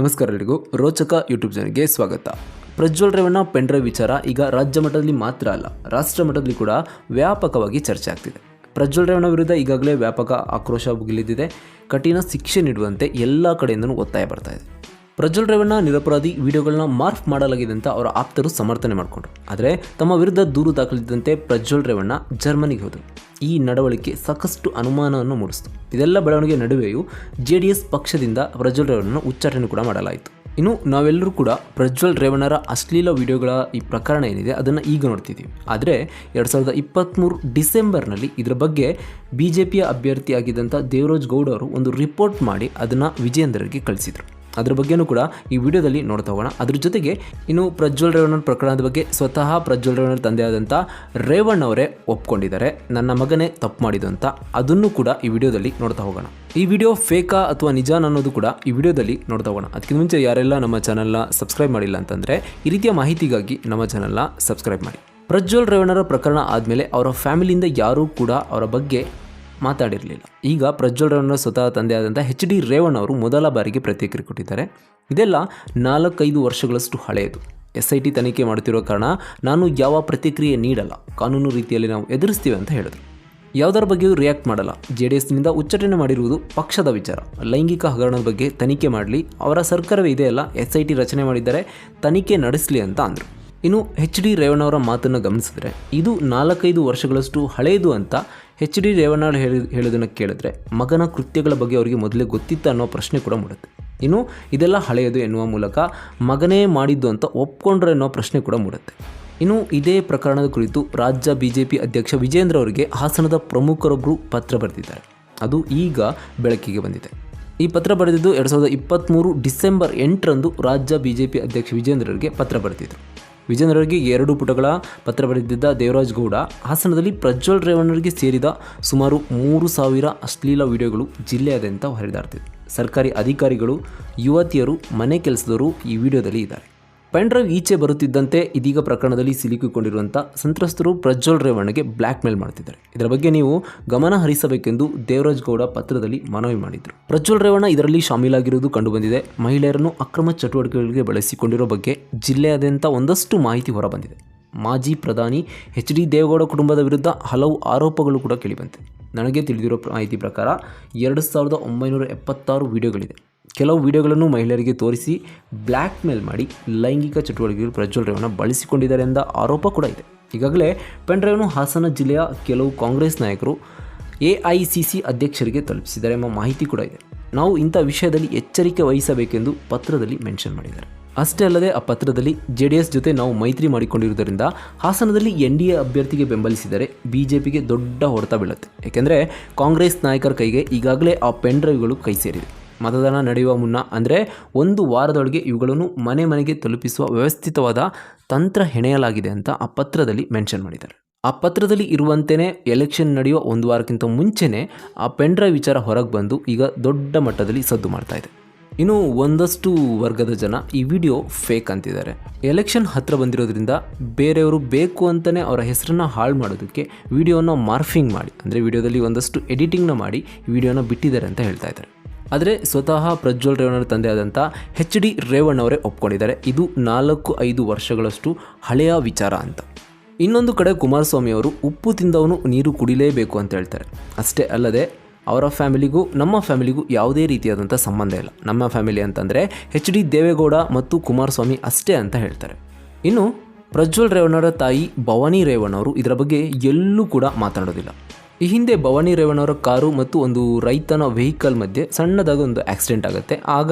ನಮಸ್ಕಾರ ಎಲ್ಲರಿಗೂ ರೋಚಕ ಯೂಟ್ಯೂಬ್ ಚಾನಲ್ಗೆ ಸ್ವಾಗತ. ಪ್ರಜ್ವಲ್ ರೇವಣ್ಣ ಪೆಂಡ್ರೈವ್ ವಿಚಾರ ಈಗ ರಾಜ್ಯ ಮಟ್ಟದಲ್ಲಿ ಮಾತ್ರ ಅಲ್ಲ, ರಾಷ್ಟ್ರ ಮಟ್ಟದಲ್ಲಿ ಕೂಡ ವ್ಯಾಪಕವಾಗಿ ಚರ್ಚೆ ಆಗ್ತಿದೆ. ಪ್ರಜ್ವಲ್ ರೇವಣ್ಣ ವಿರುದ್ಧ ಈಗಾಗಲೇ ವ್ಯಾಪಕ ಆಕ್ರೋಶ ಭುಗಿಲಿದ್ದಿದೆ. ಕಠಿಣ ಶಿಕ್ಷೆ ನೀಡುವಂತೆ ಎಲ್ಲ ಕಡೆಯಿಂದಲೂ ಒತ್ತಾಯ ಬರ್ತಾ ಇದೆ. ಪ್ರಜ್ವಲ್ ರೇವಣ್ಣ ನಿರಪರಾಧಿ ವಿಡಿಯೋಗಳನ್ನ ಮಾರ್ಫ್ ಮಾಡಲಾಗಿದೆ ಅಂತ ಅವರ ಆಪ್ತರು ಸಮರ್ಥನೆ ಮಾಡಿಕೊಂಡ್ರು. ಆದರೆ ತಮ್ಮ ವಿರುದ್ಧ ದೂರು ದಾಖಲಿದ್ದಂತೆ ಪ್ರಜ್ವಲ್ ರೇವಣ್ಣ ಜರ್ಮನಿಗೆ ಹೋದರು. ಈ ನಡವಳಿಕೆ ಸಾಕಷ್ಟು ಅನುಮಾನವನ್ನು ಮೂಡಿಸಿತು. ಇದೆಲ್ಲ ಬೆಳವಣಿಗೆ ನಡುವೆಯೂ ಜೆ ಪಕ್ಷದಿಂದ ಪ್ರಜ್ವಲ್ ರೇವಣ್ಣನ ಉಚ್ಚಾಟನೆ ಕೂಡ ಮಾಡಲಾಯಿತು. ಇನ್ನು ನಾವೆಲ್ಲರೂ ಕೂಡ ಪ್ರಜ್ವಲ್ ರೇವಣ್ಣರ ಅಶ್ಲೀಲ ವಿಡಿಯೋಗಳ ಈ ಪ್ರಕರಣ ಏನಿದೆ ಅದನ್ನು ಈಗ ನೋಡ್ತಿದ್ದೀವಿ. ಆದರೆ ಎರಡು ಸಾವಿರದ ಇಪ್ಪತ್ತ್ಮೂರು ಡಿಸೆಂಬರ್ನಲ್ಲಿ ಇದರ ಬಗ್ಗೆ ಬಿ ಜೆ ಪಿಯ ಅಭ್ಯರ್ಥಿಯಾಗಿದ್ದಂಥ ದೇವರಾಜ್ ಗೌಡ ಅವರು ಒಂದು ರಿಪೋರ್ಟ್ ಮಾಡಿ ಅದನ್ನು ವಿಜಯೇಂದ್ರರಿಗೆ ಕಳಿಸಿದರು. ಅದ್ರ ಬಗ್ಗೆನೂ ಕೂಡ ಈ ವಿಡಿಯೋದಲ್ಲಿ ನೋಡ್ತಾ ಹೋಗೋಣ. ಅದ್ರ ಜೊತೆಗೆ ಇನ್ನು ಪ್ರಜ್ವಲ್ ರೇವಣ್ಣನ ಪ್ರಕರಣದ ಬಗ್ಗೆ ಸ್ವತಃ ಪ್ರಜ್ವಲ್ ರೇವಣ್ಣನ ತಂದೆಯಾದಂಥ ರೇವಣ್ಣ ಅವರೇ ಒಪ್ಕೊಂಡಿದ್ದಾರೆ. ನನ್ನ ಮಗನೇ ತಪ್ಪು ಮಾಡಿದ್ದು ಅಂತ ಅದನ್ನು ಕೂಡ ಈ ವಿಡಿಯೋದಲ್ಲಿ ನೋಡ್ತಾ ಹೋಗೋಣ. ಈ ವಿಡಿಯೋ ಫೇಕಾ ಅಥವಾ ನಿಜ ಅನ್ನೋದು ಕೂಡ ಈ ವಿಡಿಯೋದಲ್ಲಿ ನೋಡ್ತಾ ಹೋಗೋಣ. ಅದಕ್ಕಿಂತ ಮುಂಚೆ ಯಾರೆಲ್ಲ ನಮ್ಮ ಚಾನಲ್ನ ಸಬ್ಸ್ಕ್ರೈಬ್ ಮಾಡಿಲ್ಲ ಅಂತಂದರೆ ಈ ರೀತಿಯ ಮಾಹಿತಿಗಾಗಿ ನಮ್ಮ ಚಾನಲ್ನ ಸಬ್ಸ್ಕ್ರೈಬ್ ಮಾಡಿ. ಪ್ರಜ್ವಲ್ ರೇವಣ್ಣರ ಪ್ರಕರಣ ಆದಮೇಲೆ ಅವರ ಫ್ಯಾಮಿಲಿಯಿಂದ ಯಾರೂ ಕೂಡ ಅವರ ಬಗ್ಗೆ ಮಾತಾಡಿರಲಿಲ್ಲ. ಈಗ ಪ್ರಜ್ವಲ್ ರೇವಣ್ಣ ಸ್ವತಃ ತಂದೆಯಾದಂಥ ಎಚ್ ಡಿ ರೇವಣ್ಣ ಅವರು ಮೊದಲ ಬಾರಿಗೆ ಪ್ರತಿಕ್ರಿಯೆ ಕೊಟ್ಟಿದ್ದಾರೆ. ಇದೆಲ್ಲ ನಾಲ್ಕೈದು ವರ್ಷಗಳಷ್ಟು ಹಳೆಯದು. ಎಸ್ ಐ ಟಿ ತನಿಖೆ ಮಾಡುತ್ತಿರೋ ಕಾರಣ ನಾನು ಯಾವ ಪ್ರತಿಕ್ರಿಯೆ ನೀಡಲ್ಲ. ಕಾನೂನು ರೀತಿಯಲ್ಲಿ ನಾವು ಎದುರಿಸ್ತೀವಿ ಅಂತ ಹೇಳಿದರು. ಯಾವುದರ ಬಗ್ಗೆಯೂ ರಿಯಾಕ್ಟ್ ಮಾಡಲ್ಲ. ಜೆ ಡಿ ಎಸ್ನಿಂದ ಉಚ್ಚಾಟನೆ ಮಾಡಿರುವುದು ಪಕ್ಷದ ವಿಚಾರ. ಲೈಂಗಿಕ ಹಗರಣದ ಬಗ್ಗೆ ತನಿಖೆ ಮಾಡಲಿ. ಅವರ ಸರ್ಕಾರವೇ ಇದೆಯಲ್ಲ ಎಸ್ ಐ ಟಿ ರಚನೆ ಮಾಡಿದ್ದಾರೆ, ತನಿಖೆ ನಡೆಸಲಿ ಅಂತ ಅಂದರು. ಇನ್ನು ಎಚ್ ಡಿ ರೇವಣ್ಣವರ ಮಾತನ್ನು ಗಮನಿಸಿದರೆ, ಇದು ನಾಲ್ಕೈದು ವರ್ಷಗಳಷ್ಟು ಹಳೆಯದು ಅಂತ ಎಚ್ ಡಿ ರೇವಣ್ಣ ಹೇಳಿ ಹೇಳೋದನ್ನು ಕೇಳಿದ್ರೆ ಮಗನ ಕೃತ್ಯಗಳ ಬಗ್ಗೆ ಅವರಿಗೆ ಮೊದಲೇ ಗೊತ್ತಿತ್ತು ಅನ್ನೋ ಪ್ರಶ್ನೆ ಕೂಡ ಮೂಡುತ್ತೆ. ಇನ್ನು ಇದೆಲ್ಲ ಹಳೆಯದು ಎನ್ನುವ ಮೂಲಕ ಮಗನೇ ಮಾಡಿದ್ದು ಅಂತ ಒಪ್ಕೊಂಡ್ರೆ ಅನ್ನೋ ಪ್ರಶ್ನೆ ಕೂಡ ಮೂಡುತ್ತೆ. ಇನ್ನು ಇದೇ ಪ್ರಕರಣದ ಕುರಿತು ರಾಜ್ಯ ಬಿಜೆಪಿ ಅಧ್ಯಕ್ಷ ವಿಜೇಂದ್ರ ಅವರಿಗೆ ಹಾಸನದ ಪ್ರಮುಖರೊಬ್ಬರು ಪತ್ರ ಬರೆದಿದ್ದಾರೆ. ಅದು ಈಗ ಬೆಳಕಿಗೆ ಬಂದಿದೆ. ಈ ಪತ್ರ ಬರೆದಿದ್ದು ಎರಡು ಸಾವಿರದ ಇಪ್ಪತ್ತ್ಮೂರು ಡಿಸೆಂಬರ್ ಎಂಟರಂದು ರಾಜ್ಯ ಬಿಜೆಪಿ ಅಧ್ಯಕ್ಷ ವಿಜೇಂದ್ರರಿಗೆ ಪತ್ರ ಬರೆದಿದ್ದರು ವಿಜೇಂದ್ರರಿಗೆ ಎರಡು ಪುಟಗಳ ಪತ್ರ ಬರೆದಿದ್ದ ದೇವರಾಜ್ ಗೌಡ, ಹಾಸನದಲ್ಲಿ ಪ್ರಜ್ವಲ್ ರೇವಣ್ಣರಿಗೆ ಸೇರಿದ ಸುಮಾರು ಮೂರು ಸಾವಿರ ಅಶ್ಲೀಲ ವಿಡಿಯೋಗಳು ಜಿಲ್ಲೆಯಾದ್ಯಂತ ಹರಿದಾಡ್ತಿವೆ ಸರ್ಕಾರಿ ಅಧಿಕಾರಿಗಳು, ಯುವತಿಯರು, ಮನೆ ಕೆಲಸದವರು ಈ ವಿಡಿಯೋದಲ್ಲಿ ಇದ್ದಾರೆ. ಪೆನ್ಡ್ರೈವ್ ಈಚೆ ಬರುತ್ತಿದ್ದಂತೆ ಇದೀಗ ಪ್ರಕರಣದಲ್ಲಿ ಸಿಲುಕಿಕೊಂಡಿರುವಂಥ ಸಂತ್ರಸ್ತರು ಪ್ರಜ್ವಲ್ ರೇವಣ್ಣಗೆ ಬ್ಲ್ಯಾಕ್ ಮೇಲ್ ಮಾಡ್ತಿದ್ದಾರೆ. ಇದರ ಬಗ್ಗೆ ನೀವು ಗಮನ ಹರಿಸಬೇಕೆಂದು ದೇವರಾಜ್ ಗೌಡ ಪತ್ರದಲ್ಲಿ ಮನವಿ ಮಾಡಿದರು. ಪ್ರಜ್ವಲ್ ರೇವಣ್ಣ ಇದರಲ್ಲಿ ಶಾಮೀಲಾಗಿರುವುದು ಕಂಡುಬಂದಿದೆ. ಮಹಿಳೆಯರನ್ನು ಅಕ್ರಮ ಚಟುವಟಿಕೆಗಳಿಗೆ ಬಳಸಿಕೊಂಡಿರೋ ಬಗ್ಗೆ ಜಿಲ್ಲೆಯಾದ್ಯಂತ ಒಂದಷ್ಟು ಮಾಹಿತಿ ಹೊರಬಂದಿದೆ. ಮಾಜಿ ಪ್ರಧಾನಿ ಎಚ್ ಡಿ ದೇವೇಗೌಡ ಕುಟುಂಬದ ವಿರುದ್ಧ ಹಲವು ಆರೋಪಗಳು ಕೂಡ ಕೇಳಿಬಂತೆ ನನಗೆ ತಿಳಿದಿರೋ ಮಾಹಿತಿ ಪ್ರಕಾರ ಎರಡು ಸಾವಿರದ ಒಂಬೈನೂರ ಎಪ್ಪತ್ತಾರು ವಿಡಿಯೋಗಳಿದೆ. ಕೆಲವು ವಿಡಿಯೋಗಳನ್ನು ಮಹಿಳೆಯರಿಗೆ ತೋರಿಸಿ ಬ್ಲ್ಯಾಕ್ ಮೇಲ್ ಮಾಡಿ ಲೈಂಗಿಕ ಚಟುವಟಿಕೆಗಳು ಪ್ರಜ್ವಲ್ ರೇವಣ್ಣ ಬಳಸಿಕೊಂಡಿದ್ದಾರೆ ಎಂದ ಆರೋಪ ಕೂಡ ಇದೆ. ಈಗಾಗಲೇ ಪೆನ್ಡ್ರೈವ್ನು ಹಾಸನ ಜಿಲ್ಲೆಯ ಕೆಲವು ಕಾಂಗ್ರೆಸ್ ನಾಯಕರು ಎ ಐ ಸಿ ಸಿ ಅಧ್ಯಕ್ಷರಿಗೆ ತಲುಪಿಸಿದ್ದಾರೆ ಎಂಬ ಮಾಹಿತಿ ಕೂಡ ಇದೆ. ನಾವು ಇಂಥ ವಿಷಯದಲ್ಲಿ ಎಚ್ಚರಿಕೆ ವಹಿಸಬೇಕೆಂದು ಪತ್ರದಲ್ಲಿ ಮೆನ್ಷನ್ ಮಾಡಿದ್ದಾರೆ. ಅಷ್ಟೇ ಅಲ್ಲದೆ ಆ ಪತ್ರದಲ್ಲಿ ಜೆ ಡಿ ಎಸ್ ಜೊತೆ ನಾವು ಮೈತ್ರಿ ಮಾಡಿಕೊಂಡಿರುವುದರಿಂದ ಹಾಸನದಲ್ಲಿ ಎನ್ ಡಿ ಎ ಅಭ್ಯರ್ಥಿಗೆ ಬೆಂಬಲಿಸಿದರೆ ಬಿ ಜೆ ಪಿಗೆ ದೊಡ್ಡ ಹೊಡೆತ ಬೀಳುತ್ತೆ. ಏಕೆಂದರೆ ಕಾಂಗ್ರೆಸ್ ನಾಯಕರ ಕೈಗೆ ಈಗಾಗಲೇ ಆ ಪೆನ್ ಡ್ರೈವ್ಗಳು ಕೈ ಸೇರಿದೆ ಮತದಾನ ನಡೆಯುವ ಮುನ್ನ ಅಂದರೆ ಒಂದು ವಾರದೊಳಗೆ ಇವುಗಳನ್ನು ಮನೆ ಮನೆಗೆ ತಲುಪಿಸುವ ವ್ಯವಸ್ಥಿತವಾದ ತಂತ್ರ ಹೆಣೆಯಲಾಗಿದೆ ಅಂತ ಆ ಪತ್ರದಲ್ಲಿ ಮೆನ್ಷನ್ ಮಾಡಿದ್ದಾರೆ. ಆ ಪತ್ರದಲ್ಲಿ ಇರುವಂತೆಯೇ ಎಲೆಕ್ಷನ್ ನಡೆಯುವ ಒಂದು ವಾರಕ್ಕಿಂತ ಮುಂಚೆನೇ ಆ ಪೆನ್ ಡ್ರೈವ್ ವಿಚಾರ ಹೊರಗೆ ಬಂದು ಈಗ ದೊಡ್ಡ ಮಟ್ಟದಲ್ಲಿ ಸದ್ದು ಮಾಡ್ತಾ ಇದೆ. ಇನ್ನು ಒಂದಷ್ಟು ವರ್ಗದ ಜನ ಈ ವಿಡಿಯೋ ಫೇಕ್ ಅಂತಿದ್ದಾರೆ. ಎಲೆಕ್ಷನ್ ಹತ್ರ ಬಂದಿರೋದ್ರಿಂದ ಬೇರೆಯವರು ಬೇಕು ಅಂತಲೇ ಅವರ ಹೆಸರನ್ನು ಹಾಳು ಮಾಡೋದಕ್ಕೆ ವಿಡಿಯೋನ ಮಾರ್ಫಿಂಗ್ ಮಾಡಿ, ಅಂದರೆ ವಿಡಿಯೋದಲ್ಲಿ ಒಂದಷ್ಟು ಎಡಿಟಿಂಗ್ನ ಮಾಡಿ ವಿಡಿಯೋನ ಬಿಟ್ಟಿದ್ದಾರೆ ಅಂತ ಹೇಳ್ತಾ ಇದ್ದಾರೆ. ಆದರೆ ಸ್ವತಃ ಪ್ರಜ್ವಲ್ ರೇವಣ್ಣರ ತಂದೆಯಾದಂಥ ಹೆಚ್ ಡಿ ರೇವಣ್ಣವರೇ ಒಪ್ಕೊಂಡಿದ್ದಾರೆ. ಇದು ನಾಲ್ಕು ಐದು ವರ್ಷಗಳಷ್ಟು ಹಳೆಯ ವಿಚಾರ ಅಂತ. ಇನ್ನೊಂದು ಕಡೆ ಕುಮಾರಸ್ವಾಮಿ ಅವರು ಉಪ್ಪು ತಿಂದವನು ನೀರು ಕುಡಿಲೇಬೇಕು ಅಂತ ಹೇಳ್ತಾರೆ. ಅಷ್ಟೇ ಅಲ್ಲದೆ ಅವರ ಫ್ಯಾಮಿಲಿಗೂ, ನಮ್ಮ ಫ್ಯಾಮಿಲಿಗೂ ಯಾವುದೇ ರೀತಿಯಾದಂಥ ಸಂಬಂಧ ಇಲ್ಲ. ನಮ್ಮ ಫ್ಯಾಮಿಲಿ ಅಂತಂದರೆ ಎಚ್ ಡಿ ದೇವೇಗೌಡ ಮತ್ತು ಕುಮಾರಸ್ವಾಮಿ ಅಷ್ಟೇ ಅಂತ ಹೇಳ್ತಾರೆ. ಇನ್ನು ಪ್ರಜ್ವಲ್ ರೇವಣ್ಣರ ತಾಯಿ ಭವಾನಿ ರೇವಣ್ಣವರು ಇದರ ಬಗ್ಗೆ ಎಲ್ಲೂ ಕೂಡ ಮಾತನಾಡೋದಿಲ್ಲ ಈ ಹಿಂದೆ ಭವಾನಿ ರೇವಣ್ಣವರ ಕಾರು ಮತ್ತು ಒಂದು ರೈತನ ವೆಹಿಕಲ್ ಮಧ್ಯೆ ಸಣ್ಣದಾಗಿ ಒಂದು ಆಕ್ಸಿಡೆಂಟ್ ಆಗುತ್ತೆ. ಆಗ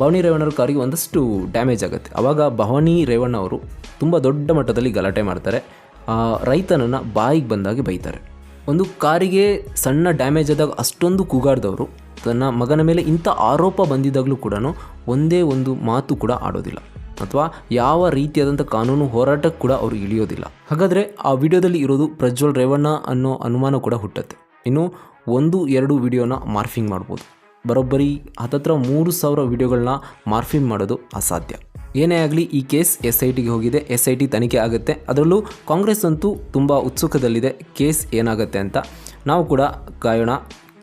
ಭವಾನಿ ರೇವಣ್ಣವ್ರ ಕಾರಿಗೆ ಒಂದಷ್ಟು ಡ್ಯಾಮೇಜ್ ಆಗುತ್ತೆ. ಆವಾಗ ಭವಾನಿ ರೇವಣ್ಣ ಅವರು ತುಂಬ ದೊಡ್ಡ ಮಟ್ಟದಲ್ಲಿ ಗಲಾಟೆ ಮಾಡ್ತಾರೆ. ರೈತನನ್ನು ಬಾಯಿಗೆ ಬಂದಾಗೆ ಬೈತಾರೆ. ಒಂದು ಕಾರಿಗೆ ಸಣ್ಣ ಡ್ಯಾಮೇಜ್ ಆದಾಗ ಅಷ್ಟೊಂದು ಕೂಗಾಡ್ದವರು, ತನ್ನ ಮಗನ ಮೇಲೆ ಇಂಥ ಆರೋಪ ಬಂದಿದ್ದಾಗಲೂ ಕೂಡ ಒಂದೇ ಒಂದು ಮಾತು ಕೂಡ ಆಡೋದಿಲ್ಲ. ಅಥವಾ ಯಾವ ರೀತಿಯಾದಂಥ ಕಾನೂನು ಹೋರಾಟಕ್ಕೆ ಕೂಡ ಅವರು ಇಳಿಯೋದಿಲ್ಲ. ಹಾಗಾದರೆ ಆ ವಿಡಿಯೋದಲ್ಲಿ ಇರೋದು ಪ್ರಜ್ವಲ್ ರೇವಣ್ಣ ಅನ್ನೋ ಅನುಮಾನ ಕೂಡ ಹುಟ್ಟುತ್ತೆ. ಇನ್ನು ಒಂದು, ಎರಡು ವಿಡಿಯೋನ ಮಾರ್ಫಿಂಗ್ ಮಾಡ್ಬೋದು. ಬರೋಬ್ಬರಿ ಹತ್ತತ್ರ ಮೂರು ಸಾವಿರ ವಿಡಿಯೋಗಳನ್ನ ಮಾರ್ಫಿಂಗ್ ಮಾಡೋದು ಅಸಾಧ್ಯ. ಏನೇ ಆಗಲಿ ಈ ಕೇಸ್ ಎಸ್ ಐ ಟಿಗೆ ಹೋಗಿದೆ ಎಸ್ ಐ ಟಿ ತನಿಖೆ ಆಗುತ್ತೆ. ಅದರಲ್ಲೂ ಕಾಂಗ್ರೆಸ್ ಅಂತೂ ತುಂಬ ಉತ್ಸುಕದಲ್ಲಿದೆ ಕೇಸ್ ಏನಾಗುತ್ತೆ ಅಂತ. ನಾವು ಕೂಡ ಕಾಯೋಣ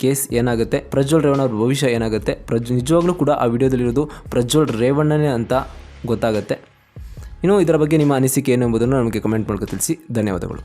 ಕೇಸ್ ಏನಾಗುತ್ತೆ, ಪ್ರಜ್ವಲ್ ರೇವಣ್ಣ ಭವಿಷ್ಯ ಏನಾಗುತ್ತೆ, ಪ್ರಜ್ ನಿಜವಾಗ್ಲೂ ಕೂಡ ಆ ವಿಡಿಯೋದಲ್ಲಿರೋದು ಪ್ರಜ್ವಲ್ ರೇವಣ್ಣನೇ ಅಂತ ಗೊತ್ತಾಗುತ್ತೆ. ಇನ್ನು ಇದರ ಬಗ್ಗೆ ನಿಮ್ಮ ಅನಿಸಿಕೆ ಏನು ಎಂಬುದನ್ನು ನಮಗೆ ಕಮೆಂಟ್ ಮೂಲಕ ತಿಳಿಸಿ. ಧನ್ಯವಾದಗಳು.